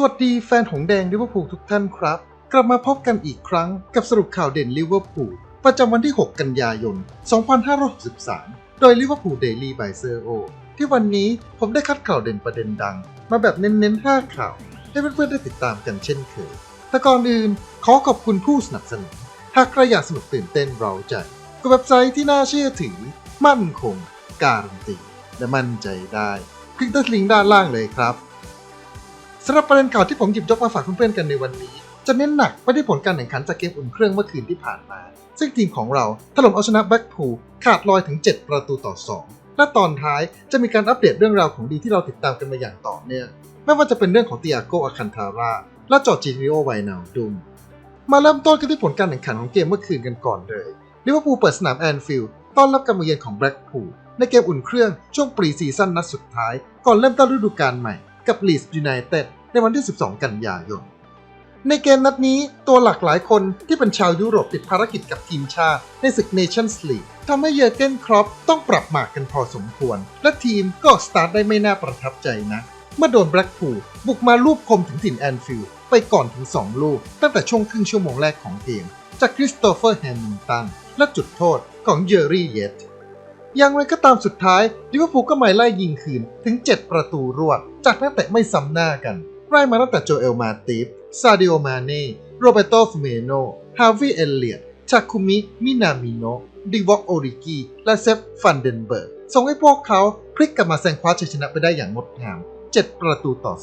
สวัสดีแฟนหงแดงลิเวอร์พูลทุกท่านครับ กลับมาพบกันอีกครั้งกับสรุปข่าวเด่นลิเวอร์พูลประจำวันที่ 6 กันยายน 2563 โดยลิเวอร์พูลเดลี่บายเซอร์โอที่วันนี้ผมได้คัดข่าวเด่นประเด็นดัง มาแบบเน้นๆ 5 ข่าว ให้เพื่อนๆได้ติดตามกันเช่นเคย แต่ก่อนอื่นขอขอบคุณผู้สนับสนุน หากใครอยากสนุกตื่นเต้นเราใจกับเว็บไซต์ที่น่าเชื่อถือ มั่นคง การันตี และมั่นใจได้ คลิกที่ลิงก์ด้านล่างเลยครับ สำหรับประเด็นข่าวที่ผมหยิบยกมาฝากเพื่อนๆกันในวันนี้ จะเน้นหนักไปที่ผลการแข่งขันจากเกมอุ่นเครื่องเมื่อคืนที่ผ่านมา ซึ่งทีมของเราถล่มเอาชนะแบ็กพูขาดลอยถึง 7 ประตูต่อ 2 และตอนท้ายจะมีการอัปเดตเรื่องราวของดีที่เราติดตามกันมาอย่างต่อเนื่องไม่ว่าจะเป็นเรื่องของเตียโกอาคันทาราและจอร์จิริโอไวนาลดุมมาเริ่มต้นกันที่ผลการแข่งขันของเกมเมื่อคืนกันก่อนเลยลิเวอร์พูลเปิดสนามแอนฟิลด์ต้อนรับการมาเยือนของแบล็กพูลในเกมอุ่นเครื่องช่วงปรีซีซั่นนัดสุดท้าย ก่อนเริ่มต้นฤดูกาลใหม่กับลีสยูไนเต็ด ในวันที่ 12 กันยายน ในเกมนัดนี้ตัวหลักหลายคนที่เป็นชาวยุโรปติดภารกิจกับทีมชาติในศึกเนชั่นส์ลีกทำให้เยอร์เกนครอปต้องปรับหมากกันพอสมควร และทีมก็สตาร์ทได้ไม่น่าประทับใจนะเมื่อโดนแบล็กพูลบุกมาลูบคมถึงถิ่นแอนฟิลด์ไปก่อนถึง 2 ลูก ตั้งแต่ช่วงครึ่งชั่วโมงแรกของเกม จากคริสโตเฟอร์แฮมิลตันและจุดโทษของเยอร์รี่เยตอย่างไรก็ตามสุดท้ายลิเวอร์พูลก็ไม่ไล่ยิงคืนถึง 7 ประตูรวด จากนักเตะไม่ซ้ำหน้ากัน ไล่มาตั้งแต่โจเอลมาติฟซาดิโอมาเน่โรเบโตฟเมโนฮาวิเอลเลียตชาคุมิ มินามิโนดิวอกโอริกิและเซฟฟันเดนเบิร์กส่งให้พวกเขาพลิกกลับมาแซงคว้าชัยชนะไปได้อย่างงดงาม 7 ประตูต่อ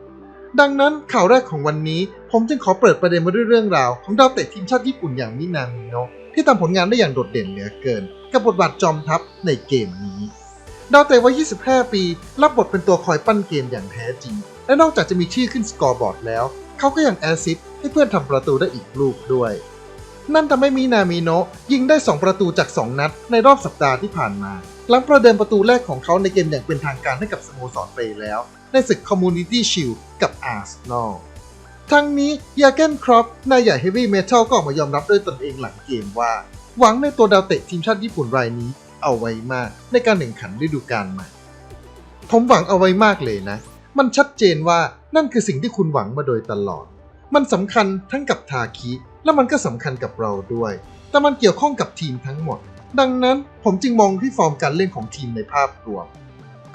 2 ดังนั้นข่าวแรกของวันนี้ ผมจึงขอเปิดประเด็นมาด้วยเรื่องราว ของดาวเตะทีมชาติญี่ปุ่นอย่างมินามิโนที่ทำผลงานได้อย่างโดดเด่นเหลือเกิน กับบทบาทจอมทัพในเกมนี้ ดาวเตะวัย 25 ปี รับบทเป็นตัวคอยปั้นเกมอย่างแท้จริง และนอกจากจะมีชื่อขึ้นสกอร์บอร์ดแล้ว เขาก็ยังแอสซิสต์ให้เพื่อนทำประตูได้อีกลูกด้วย นั่นทำให้มินามิโนะยิงได้ 2 ประตูจาก 2 นัด ในรอบสัปดาห์ที่ผ่านมา หลังประเดิมประตูแรกของเขาในเกมอย่างเป็นทางการให้กับสโมสรไปแล้ว ในศึก Community Shield กับอาร์เซนอลทั้งนี้ยาเกนครอปนายใหญ่เฮฟวี่เมทัลก็ออกมายอมรับด้วยตนเองหลังเกมว่า หวังในตัวดาวเตะทีมชาติญี่ปุ่นรายนี้ เอาไว้มากในการแข่งขันฤดูกาลใหม่ผมหวังเอาไว้มากเลยนะ มันชัดเจนว่านั่นคือสิ่งที่คุณหวังมาโดยตลอด มันสำคัญทั้งกับทาคิ และมันก็สำคัญกับเราด้วย แต่มันเกี่ยวข้องกับทีมทั้งหมด ดังนั้นผมจึงมองที่ฟอร์มการเล่นของทีมในภาพรวม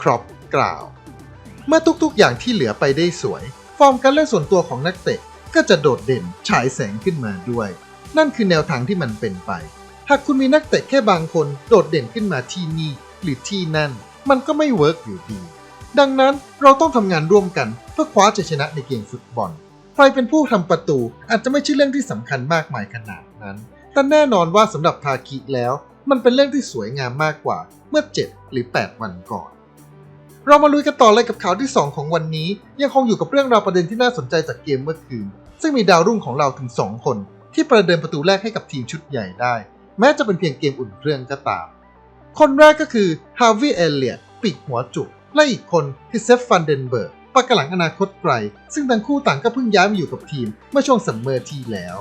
ครอปกล่าว เมื่อทุกๆอย่างที่เหลือไปได้สวย ฟอร์มการเล่นส่วนตัวของนักเตะก็จะโดดเด่นฉายแสงขึ้นมาด้วย นั่นคือแนวทางที่มันเป็นไป หากคุณมีนักเตะแค่บางคนโดดเด่นขึ้นมาที่นี่หรือที่นั่น มันก็ไม่เวิร์กอยู่ดี ดังนั้นเราต้องทำงานร่วมกันเพื่อคว้าชัยชนะในเกมฟุตบอล ใครเป็นผู้ทำประตูอาจจะไม่ใช่เรื่องที่สำคัญมากมายขนาดนั้น แต่แน่นอนว่าสำหรับทาคิแล้ว มันเป็นเรื่องที่สวยงามมากกว่าเมื่อ 7 หรือ 8 วันก่อน เรามาลุยกันต่อเลยกับข่าวที่ 2 ของวันนี้ ยังคงอยู่กับเรื่องราวประเด็นที่น่าสนใจจากเกมเมื่อคืน ซึ่งมีดาวรุ่งของเราถึง 2 คน ที่ประเดิมประตูแรกให้กับทีมชุดใหญ่ได้ แม้จะเป็นเพียงเกมอุ่นเครื่องก็ตาม คนแรกก็คือฮาวิเอเลียตปีกหัวจุก และอีกคนคือเซฟฟันเดนเบิร์กปากกระหลังอนาคตไกล ซึ่งทั้งคู่ต่างก็เพิ่งย้ายมาอยู่กับทีมเมื่อช่วงซัมเมอร์ที่แล้ว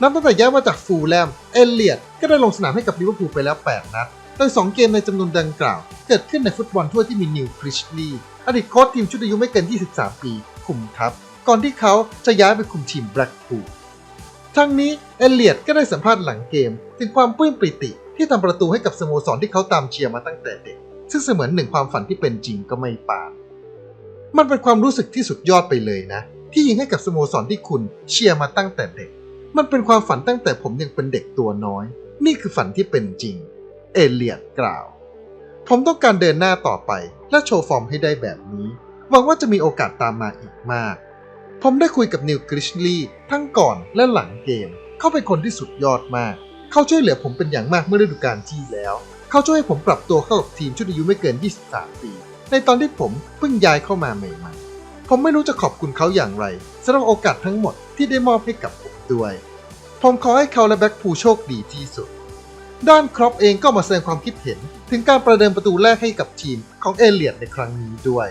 นับตั้งแต่ย้ายมาจากฟูลแลม เอลเลียตก็ได้ลงสนามให้กับลิเวอร์พูลไปแล้ว 8 นัด โดย 2 เกมในจำนวนดังกล่าว เกิดขึ้นในฟุตบอลทั่วที่มีนิวคริชลีอดีตโค้ชทีมชุดอายุไม่เกิน 23 ปี คุมทัพ ก่อนที่เขาจะย้ายไปคุมทีมแบล็กพูลทั้งนี้เอลเลียตก็ได้สัมภาษณ์หลังเกม ถึงความปลื้มปริติที่ทำประตูให้กับสโมสรที่เขาตามเชียร์มาตั้งแต่เด็ก ซึ่งเสมือนหนึ่งความฝันที่เป็นจริงก็ไม่ปานมันเป็นความรู้สึกที่สุดยอดไปเลยนะ ที่ยิงให้กับสโมสรที่คุณเชียร์มาตั้งแต่เด็ก มันเป็นความฝันตั้งแต่ผมยังเป็นเด็กตัวน้อย นี่คือฝันที่เป็นจริง เอเลียดกล่าว ผมต้องการเดินหน้าต่อไป และโชว์ฟอร์มให้ได้แบบนี้หวังว่าจะมีโอกาสตามมาอีกมาก ผมได้คุยกับนิวกริชลีย์ทั้งก่อนและหลังเกม เขาเป็นคนที่สุดยอดมาก เขาช่วยเหลือผมเป็นอย่างมากเมื่อฤดูกาลที่แล้ว เขาช่วยให้ผมปรับตัวเข้ากับทีมชุดอายุไม่เกิน 23 ปี ในตอนที่ผมเพิ่งย้ายเข้ามาใหม่ๆ ผมไม่รู้จะขอบคุณเขาอย่างไรสำหรับโอกาสทั้งหมดที่ได้มอบให้กับผมด้วย ผมขอให้เขาและแบ็กพูลโชคดีที่สุด ด้านครอปเองก็มาแสดงความคิดเห็น ถึงการประเดิมประตูแรกให้กับทีมของเอเลียดในครั้งนี้ด้วย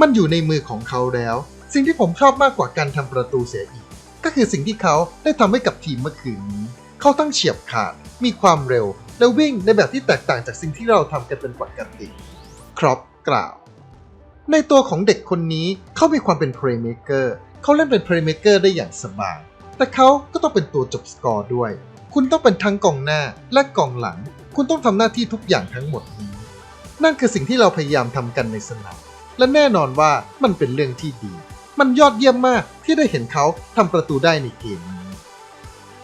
มันอยู่ในมือของเขาแล้ว สิ่งที่ผมชอบมากกว่าการทำประตูเสียอีก ก็คือสิ่งที่เขาได้ทำให้กับทีมเมื่อคืนนี้ เขาทั้งเฉียบขาด มีความเร็ว และวิ่งในแบบที่แตกต่างจากสิ่งที่เราทำกันเป็นปกติ ครอปกล่าว ในตัวของเด็กคนนี้เขามีความเป็น playmaker เขาเล่นเป็น playmaker ได้อย่างสบาย แต่เขาก็ต้องเป็นตัวจบสกอร์ด้วย คุณต้องเป็นทั้งกองหน้าและกองหลัง คุณต้องทำหน้าที่ทุกอย่างทั้งหมดนี้ นั่นคือสิ่งที่เราพยายามทำกันในสนาม และแน่นอนว่ามันเป็นเรื่องที่ดี มันยอดเยี่ยมมากที่ได้เห็นเขาทำประตูได้ในเกมนี้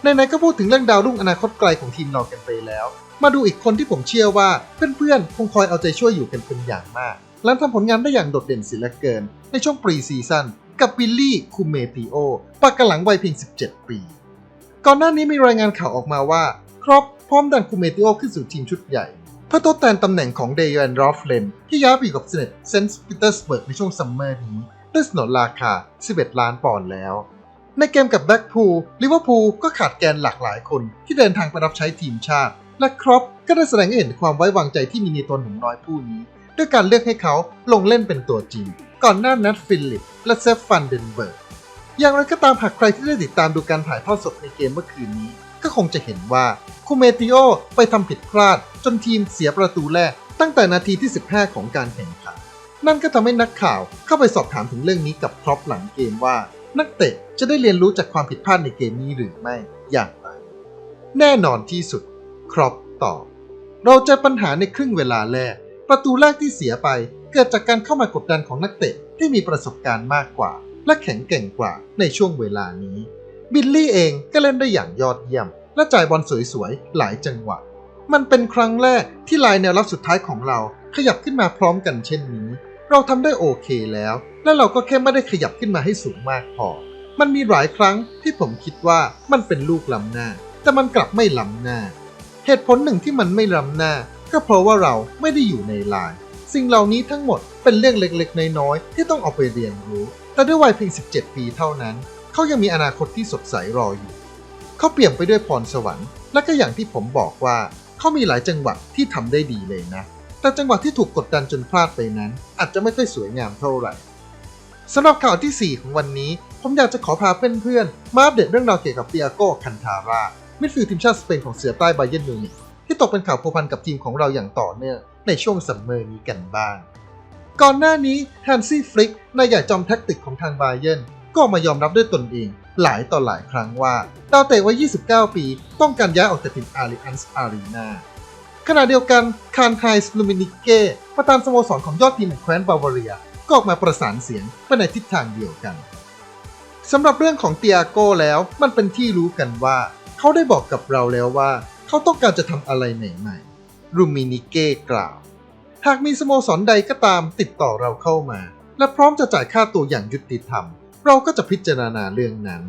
ไหนๆก็พูดถึงเรื่องดาวรุ่งอนาคตไกลของทีมเรากันไปแล้ว มาดูอีกคนที่ผมเชื่อว่าเพื่อนๆคงคอยเอาใจช่วยอยู่กันเป็นอย่างมากหลังทำผลงานได้อย่างโดดเด่นเสียเหลือเกิน ในช่วงปรีซีซั่นกับบิลลี่คูเมติโอปากกระหลังวัยเพียง 17 ปี ก่อนหน้านี้มีรายงานข่าวออกมาว่า ครอปพร้อมดันคูเมติโอขึ้นสู่ทีมชุดใหญ่ เพื่อทดแทนตำแหน่งของเดยันรอฟเลนที่ย้ายไปอยู่กับเซเนตเซนต์ปีเตอร์สเบิร์กในช่วงซัมเมอร์นี้ด้วยสนนราคา 11 ล้านปอนด์แล้ว ในเกมกับแบ็กพูลลิเวอร์พูลก็ขาดแกนหลากหลายคนที่เดินทางไปรับใช้ทีมชาติ และครอปก็ได้แสดงให้เห็นความไว้วางใจที่มีในตัวหนุ่มน้อยผู้นี้ ด้วยการเลือกให้เขาลงเล่นเป็นตัวจริง ก่อนหน้านัทฟิลลิป และเซฟฟันเดนเบิร์กอย่างไรก็ตามหากใครที่ได้ติดตามดูการถ่ายทอดสดในเกมเมื่อคืนนี้ ก็คงจะเห็นว่าคูเมติโอไปทำผิดพลาด จนทีมเสียประตูแรกตั้งแต่นาทีที่ 15 ของการแข่งขันนั่นก็ทำให้นักข่าวเข้าไปสอบถามถึงเรื่องนี้กับครอปหลังเกมว่า นักเตะจะได้เรียนรู้จากความผิดพลาดในเกมนี้หรือไม่อย่างไร แน่นอนที่สุด ครอปตอบ เราเจอปัญหาในครึ่งเวลาแรก ประตูแรกที่เสียไปเกิดจากการเข้ามากดดันของนักเตะที่มีประสบการณ์มากกว่า และแข็งแกร่งกว่าในช่วงเวลานี้ บิลลี่เองก็เล่นได้อย่างยอดเยี่ยม และจ่ายบอลสวยๆ หลายจังหวะ มันเป็นครั้งแรกที่ลายแนวรับสุดท้ายของเราขยับขึ้นมาพร้อมกันเช่นนี้ เราทำได้โอเคแล้ว และเราก็แค่ไม่ได้ขยับขึ้นมาให้สูงมากพอ มันมีหลายครั้งที่ผมคิดว่ามันเป็นลูกล้ำหน้า แต่มันกลับไม่ล้ำหน้า เหตุผลหนึ่งที่มันไม่ล้ำหน้า ก็เพราะว่าเราไม่ได้อยู่ในลาย สิ่งเหล่านี้ทั้งหมดเป็นเรื่องเล็กๆ น้อยๆที่ต้องเอาไปเรียนรู้ แต่ด้วยวัยเพียง 17 ปีเท่านั้น เขายังมีอนาคตที่สดใสรออยู่ เขาเปี่ยมไปด้วยพรสวรรค์ และก็อย่างที่ผมบอกว่า เขามีหลายจังหวะที่ทำได้ดีเลยนะ แต่จังหวะที่ถูกกดดันจนพลาดไปนั้น อาจจะไม่ค่อยสวยงามเท่าไหร่สำหรับข่าวทีสี่ 4 ของวันนี้ ผมอยากจะขอพาเพื่อนๆ มาอัปเดตเรื่องราวเกี่ยวกับเตียโก้คันทารามิดฟิลด์ทีมชาติสเปนของเสือใต้ไบเยนมิวนิกที่ตกเป็นข่าวพัวพันกับทีมของเราอย่างต่อเนื่องในช่วงซัมเมอร์นี้กันบ้าง ก่อนหน้านี้แฮนซี่ฟลิกนายใหญ่จอมแท็กติกของทางไบเยนก็มายอมรับด้วยตนเอง หลายต่อหลายครั้งว่าดาวเตะวัย 29 ปี ต้องการย้ายออกจากทีมอาริอันส์อารีนา ขณะเดียวกันคารไฮส์ลูมินิเก้ประธานสโมสรของยอดทีมแห่งแคว้นบาวาเรีย ก็ออกมาประสานเสียงไปในทิศทางเดียวกันสำหรับเรื่องของเตียโก้แล้วมันเป็นที่รู้กันว่า เขาได้บอกกับเราแล้วว่า เขาต้องการจะทำอะไรใหม่ๆลูมินิเก้กล่าว หากมีสโมสรใดก็ตามติดต่อเราเข้ามา และพร้อมจะจ่ายค่าตัวอย่างยุติธรรม เราก็จะพิจารณาเรื่องนั้น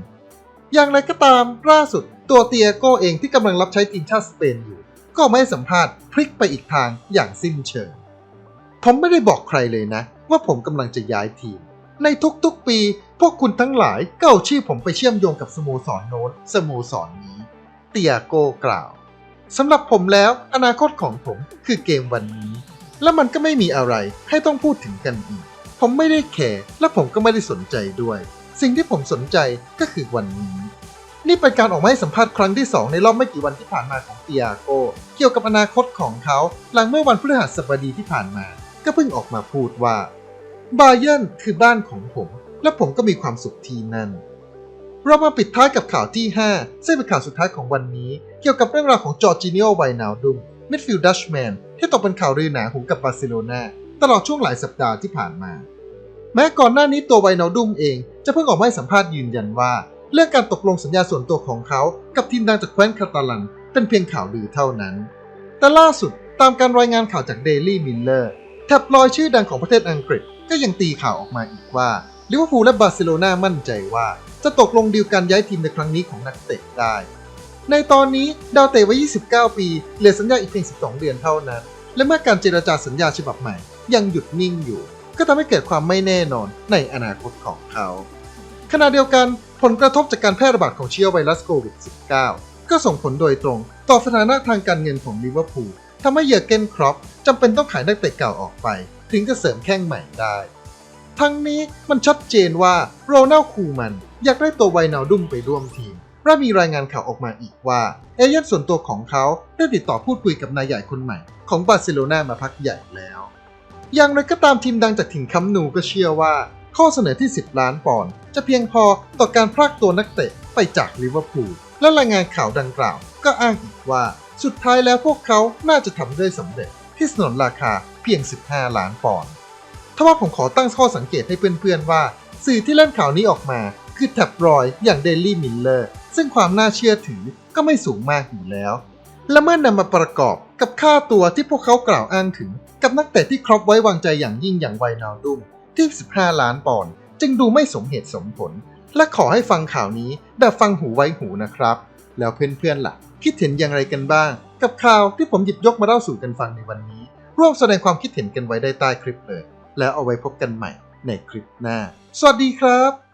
อย่างไรก็ตามล่าสุดตัวเตียโก้เองที่กำลังรับใช้ทีมชาติสเปนอยู่ ก็ไม่ให้สัมภาษณ์พลิกไปอีกทางอย่างสิ้นเชิง ผมไม่ได้บอกใครเลยนะ ว่าผมกำลังจะย้ายทีม ในทุกๆปี พวกคุณทั้งหลายก็เอาชื่อผมไปเชื่อมโยงกับสโมสรโน้นสโมสรนี้ เตียโกกล่าวสำหรับผมแล้วอนาคตของผมคือเกมวันนี้ และมันก็ไม่มีอะไรให้ต้องพูดถึงกันอีก ผมไม่ได้แคร์และผมก็ไม่ได้สนใจด้วย สิ่งที่ผมสนใจก็คือวันนี้ นี่เป็นการออกมาให้สัมภาษณ์ครั้งที่ 2 ในรอบไม่กี่วันที่ผ่านมาของเตียโก เกี่ยวกับอนาคตของเขา หลังเมื่อวันพฤหัสบดีที่ผ่านมา ก็เพิ่งออกมาพูดว่าบาเยร์นคือบ้านของผม และผมก็มีความสุขที่นั่น เรามาปิดท้ายกับข่าวที่ 5 ซึ่งเป็นข่าวสุดท้ายของวันนี้ เกี่ยวกับเรื่องราวของจอร์จิเนียไวนาดุมมิดฟิลด์ดัชแมนที่ตกเป็นข่าวลือหนาหูกับบาร์เซโลนาตลอดช่วงหลายสัปดาห์ที่ผ่านมา แม้ก่อนหน้านี้ตัวไวนาดุมเอง จะเพิ่งออกมาให้สัมภาษณ์ยืนยันว่า เรื่องการตกลงสัญญาส่วนตัวของเขากับทีมดังจากแคว้นคาตาลันเป็นเพียงข่าวลือเท่านั้น แต่ล่าสุดตามการรายงานข่าวจาก Daily Miller แท็บลอยด์ชื่อดังของประเทศอังกฤษก็ยังตีข่าวออกมาอีกว่าลิเวอร์พูลและบาร์เซโลนามั่นใจว่า จะตกลงดีลการย้ายทีมในครั้งนี้ของนักเตะได้ ในตอนนี้ดาวเตะวัย 29 ปีเหลือสัญญาอีกเพียง 12 เดือนเท่านั้น และเมื่อการเจรจาสัญญาฉบับใหม่ ยังหยุดนิ่งอยู่ ก็ทำให้เกิดความไม่แน่นอนในอนาคตของเขา ขณะเดียวกันผลกระทบจากการแพร่ระบาดของเชื้อไวรัสโควิด -19 ก็ส่งผลโดยตรง ต่อสถานะทางการเงินของลิเวอร์พูลทำให้เยอร์เกนครอปจำเป็นต้องขายนักเตะเก่าออกไป ถึงจะเสริมแข้งใหม่ได้ ทั้งนี้มันชัดเจนว่าโรนัลคูมันอยากได้ตัวไวนาลดุมไปร่วมทีมและมีรายงานข่าวออกมาอีกว่า เอเย่นส่วนตัวของเขาได้ติดต่อพูดคุยกับนายใหญ่คนใหม่ของบาร์เซโลนามาพักใหญ่แล้ว อย่างไรก็ตามทีมดังจากถิ่นค้ำนูก็เชื่อว่า ข้อเสนอที่ 10 ล้านปอนด์จะเพียงพอต่อการพรากตัวนักเตะไปจากลิเวอร์พูลและรายงานข่าวดังกล่าว ก็อ้างอีกว่าสุดท้ายแล้วพวกเขาน่าจะทำได้สำเร็จ ที่สนนราคาเพียง 15 ล้านปอนด์ทว่าผมขอตั้งข้อสังเกตให้เพื่อนๆว่า สื่อที่เล่นข่าวนี้ออกมาคือแท็บรอยด์อย่างเดลี่มิลเลอร์ซึ่งความน่าเชื่อถือก็ไม่สูงมากอยู่แล้ว และเมื่อนำมาประกอบกับค่าตัวที่พวกเขากล่าวอ้างถึง กับนักเตะที่ครอปไว้วางใจอย่างยิ่งอย่างไวนาลดุม ที่ 15 ล้านปอนด์จึงดูไม่สมเหตุสมผล และขอให้ฟังข่าวนี้แบบฟังหูไว้หูนะครับ แล้วเพื่อนๆล่ะ คิดเห็นอย่างไรกันบ้าง กับข่าวที่ผมหยิบยกมาเล่าสู่กันฟังในวันนี้ ร่วมแสดงความคิดเห็นกันไว้ได้ใต้คลิปเลย แล้วเอาไว้พบกันใหม่ในคลิปหน้า สวัสดีครับ